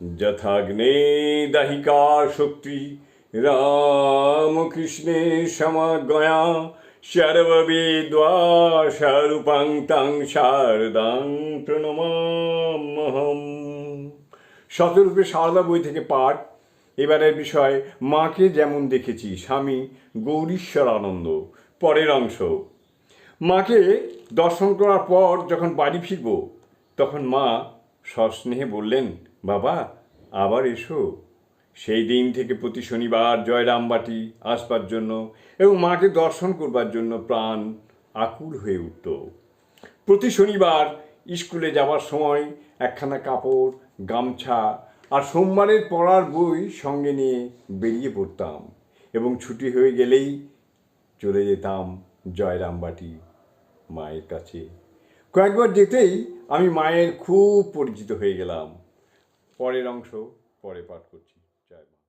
যথাগ্নে দাহিকা শক্তি রামকৃষ্ণে সমাগয়া সর্ববিদ্বা শারদাং প্রণমামহম শতরূপে সারদা বই থেকে পাঠ। এবারের বিষয়, মাকে যেমন দেখেছি, স্বামী গৌরীশ্বর আনন্দ পরের অংশ। মাকে দর্শন করার পর যখন বাড়ি ফিরব, তখন মা সস্নেহে বললেন, বাবা, আবার এসো। সেই দিন থেকে প্রতি শনিবার জয়রামবাটি আসবার জন্য এবং মাকে দর্শন করবার জন্য প্রাণ আকুল হয়ে উঠত। প্রতি শনিবার স্কুলে যাওয়ার সময় একখানা কাপড়, গামছা আর সোমবারের পড়ার বই সঙ্গে নিয়ে বেরিয়ে পড়তাম এবং ছুটি হয়ে গেলেই চলে যেতাম জয়রামবাটি মায়ের কাছে। কয়েকবার যেতেই আমি মায়ের খুব পরিচিত হয়ে গেলাম। পরের অংশ পরে পাঠ করছি। জয় মা।